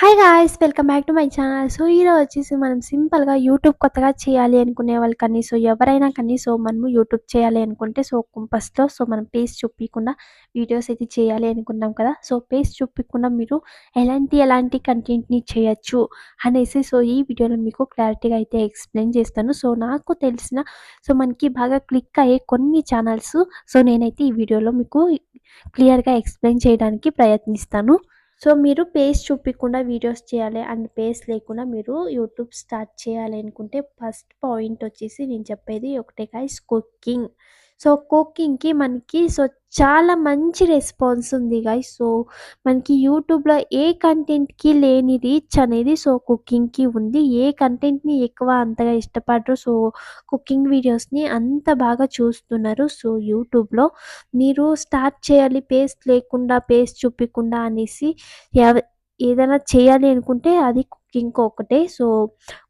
Hi guys welcome back to my channel so ఈరోజు వచ్చేసి మనం సింపుల్గా యూట్యూబ్ కొత్తగా చేయాలి అనుకునే వాళ్ళు కానీ సో ఎవరైనా కానీ సో మనము యూట్యూబ్ చేయాలి అనుకుంటే సో కుంపస్లో సో మనం పేస్ చూపించకుండా వీడియోస్ అయితే చేయాలి అనుకున్నాం కదా. సో పేస్ చూపించకుండా మీరు ఎలాంటి ఎలాంటి కంటెంట్ని చేయొచ్చు అనేసి సో ఈ వీడియోలో మీకు క్లారిటీగా అయితే ఎక్స్ప్లెయిన్ చేస్తాను. సో నాకు తెలిసిన సో మనకి బాగా క్లిక్ అయ్యే కొన్ని ఛానల్స్ సో నేనైతే ఈ వీడియోలో మీకు క్లియర్గా ఎక్స్ప్లెయిన్ చేయడానికి ప్రయత్నిస్తాను. సో మీరు పేస్ చూపించకుండా వీడియోస్ చేయాలి అండ్ పేస్ లేకుండా మీరు యూట్యూబ్ స్టార్ట్ చేయాలి అనుకుంటే ఫస్ట్ పాయింట్ వచ్చేసి నేను చెప్పేది ఒకటే గైస్ కుకింగ్ సో కుకింగ్కి మనకి సో చాలా మంచి రెస్పాన్స్ ఉంది గైస్ సో మనకి యూట్యూబ్లో ఏ కంటెంట్కి లేని రీచ్ అనేది సో కుకింగ్కి ఉంది. ఏ కంటెంట్ని ఎక్కువ అంతగా ఇష్టపడరు. సో కుకింగ్ వీడియోస్ని అంత బాగా చూస్తున్నారు. సో యూట్యూబ్లో మీరు స్టార్ట్ చేయాలి పేస్ట్ లేకుండా పేస్ట్ చూపించకుండా అనేసి ఏదైనా చేయాలి అనుకుంటే అది కుకింగ్ ఒకటే సో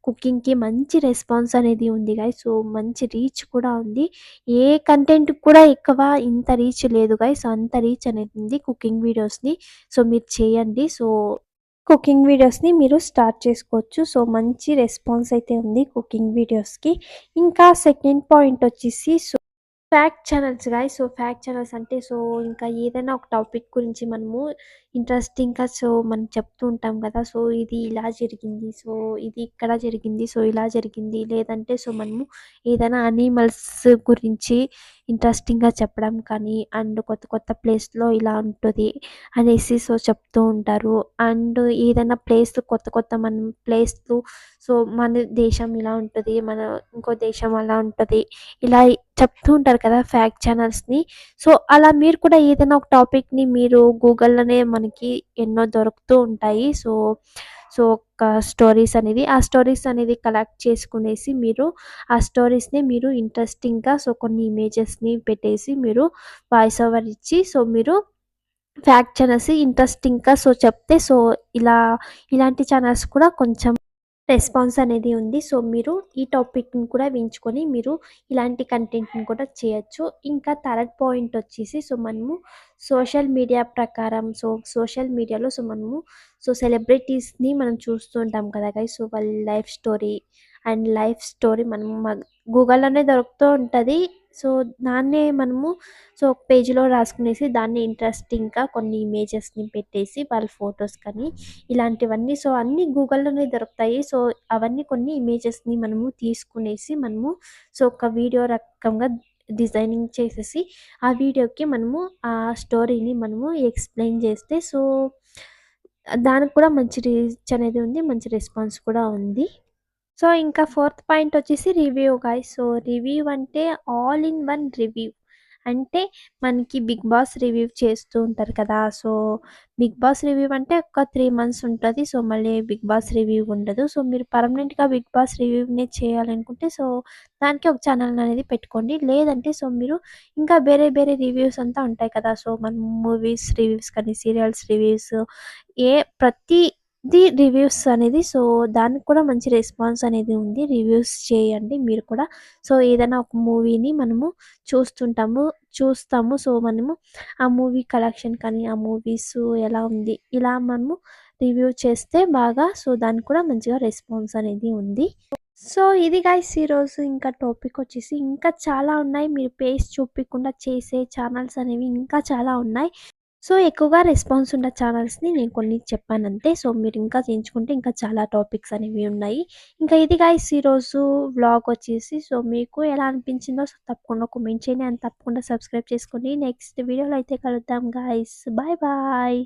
కుకింగ్కి మంచి రెస్పాన్స్ అనేది ఉంది గాయ్ సో మంచి రీచ్ కూడా ఉంది. ఏ కంటెంట్ కూడా ఎక్కువ ఇంత రీచ్ లేదు గాయ్ సో అంత రీచ్ అనేది ఉంది కుకింగ్ వీడియోస్ని. సో మీరు చేయండి. సో కుకింగ్ వీడియోస్ని మీరు స్టార్ట్ చేసుకోవచ్చు. సో మంచి రెస్పాన్స్ అయితే ఉంది కుకింగ్ వీడియోస్కి. ఇంకా సెకండ్ పాయింట్ వచ్చేసి so fact channels guy so fact channels అంటే సో ఇంకా ఏదైనా ఒక టాపిక్ గురించి మనము ఇంట్రెస్టింగ్గా సో మనం చెప్తూ ఉంటాం కదా. సో ఇది ఇలా జరిగింది. సో ఇది ఇక్కడ జరిగింది. సో ఇలా జరిగింది. లేదంటే సో మనము ఏదైనా అనిమల్స్ గురించి ఇంట్రెస్టింగ్గా చెప్పడం కానీ అండ్ కొత్త కొత్త ప్లేస్లో ఇలా ఉంటుంది అనేసి సో చెప్తూ ఉంటారు. అండ్ ఏదైనా ప్లేస్ కొత్త కొత్త మనం ప్లేస్లు సో మన దేశం ఇలా ఉంటుంది మన ఇంకో దేశం అలా ఉంటుంది ఇలా చెప్తూ ఉంటారు కదా ఫ్యాక్ట్ ఛానల్స్ని. సో అలా మీరు కూడా ఏదైనా ఒక టాపిక్ని మీరు గూగుల్లోనే మనకి ఎన్నో దొరుకుతూ ఉంటాయి. సో సో ఒక స్టోరీస్ అనేది ఆ స్టోరీస్ అనేది కలెక్ట్ చేసుకునేసి మీరు ఆ స్టోరీస్ని మీరు ఇంట్రెస్టింగ్గా సో కొన్ని ఇమేజెస్ని పెట్టేసి మీరు వాయిస్ ఓవర్ ఇచ్చి సో మీరు ఫ్యాక్ట్ ఛానల్స్ ఇంట్రెస్టింగ్గా సో చెప్తే సో ఇలా ఇలాంటి ఛానల్స్ కూడా కొంచెం రెస్పాన్స్ అనేది ఉంది. సో మీరు ఈ టాపిక్ని కూడా ఎంచుకొని మీరు ఇలాంటి కంటెంట్ని కూడా చేయొచ్చు. ఇంకా థర్డ్ పాయింట్ వచ్చేసి సో మనము సోషల్ మీడియా ప్రకారం సో సోషల్ మీడియాలో సో మనము సో సెలబ్రిటీస్ని మనం చూస్తూ ఉంటాం కదా గైస్ సో వాళ్ళ life story and life story మనము గూగుల్లోనే దొరుకుతూ ఉంటుంది. సో దాన్నే మనము సో ఒక పేజీలో రాసుకునేసి దాన్ని ఇంట్రెస్టింగ్గా కొన్ని ఇమేజెస్ని పెట్టేసి వాళ్ళ ఫొటోస్ కానీ ఇలాంటివన్నీ సో అన్నీ గూగుల్లోనే దొరుకుతాయి. సో అవన్నీ కొన్ని ఇమేజెస్ని మనము తీసుకునేసి మనము సో ఒక వీడియో రకంగా డిజైనింగ్ చేసేసి ఆ వీడియోకి మనము ఆ స్టోరీని మనము ఎక్స్ప్లెయిన్ చేస్తే సో దానికి కూడా మంచి రీచ్ అనేది ఉంది మంచి రెస్పాన్స్ కూడా ఉంది. సో ఇంకా ఫోర్త్ పాయింట్ వచ్చేసి రివ్యూ గాయ్ సో రివ్యూ అంటే ఆల్ ఇన్ వన్ రివ్యూ అంటే మనకి బిగ్ బాస్ రివ్యూ చేస్తూ ఉంటారు కదా. సో బిగ్ బాస్ రివ్యూ అంటే ఒక త్రీ మంత్స్ ఉంటుంది. సో మళ్ళీ బిగ్ బాస్ రివ్యూ ఉండదు. సో మీరు పర్మనెంట్గా బిగ్ బాస్ రివ్యూనే చేయాలనుకుంటే సో దానికి ఒక ఛానల్ అనేది పెట్టుకోండి. లేదంటే సో మీరు ఇంకా వేరే వేరే రివ్యూస్ అంతా ఉంటాయి కదా. సో మన మూవీస్ రివ్యూస్ కానీ సీరియల్స్ రివ్యూస్ ఏ ప్రతి ది రివ్యూస్ అనేది సో దానికి కూడా మంచి రెస్పాన్స్ అనేది ఉంది. రివ్యూస్ చేయండి మీరు కూడా. సో ఏదైనా ఒక మూవీని మనము చూస్తుంటాము చూస్తాము. సో మనము ఆ మూవీ కలెక్షన్ కానీ ఆ మూవీస్ ఎలా ఉంది ఇలా మనము రివ్యూ చేస్తే బాగా సో దానికి కూడా మంచిగా రెస్పాన్స్ అనేది ఉంది. సో ఇది గాయస్ ఈరోజు ఇంకా టాపిక్ వచ్చేసి ఇంకా చాలా ఉన్నాయి. మీరు పేస్ చూపించకుండా చేసే ఛానల్స్ అనేవి ఇంకా చాలా ఉన్నాయి. సో ఎక్కువగా రెస్పాన్స్ ఉన్న ఛానల్స్ని నేను కొన్ని చెప్పానంతే. సో మీరు ఇంకా చేయించుకుంటే ఇంకా చాలా టాపిక్స్ అనేవి ఉన్నాయి. ఇంకా ఇది గాయస్ ఈరోజు వ్లాగ్ వచ్చేసి సో మీకు ఎలా అనిపించిందో సో తప్పకుండా కామెంట్ చేయండి. అండ్ తప్పకుండా సబ్స్క్రైబ్ చేసుకోండి. నెక్స్ట్ వీడియోలో అయితే కలుద్దాం గాయస్ బాయ్ బాయ్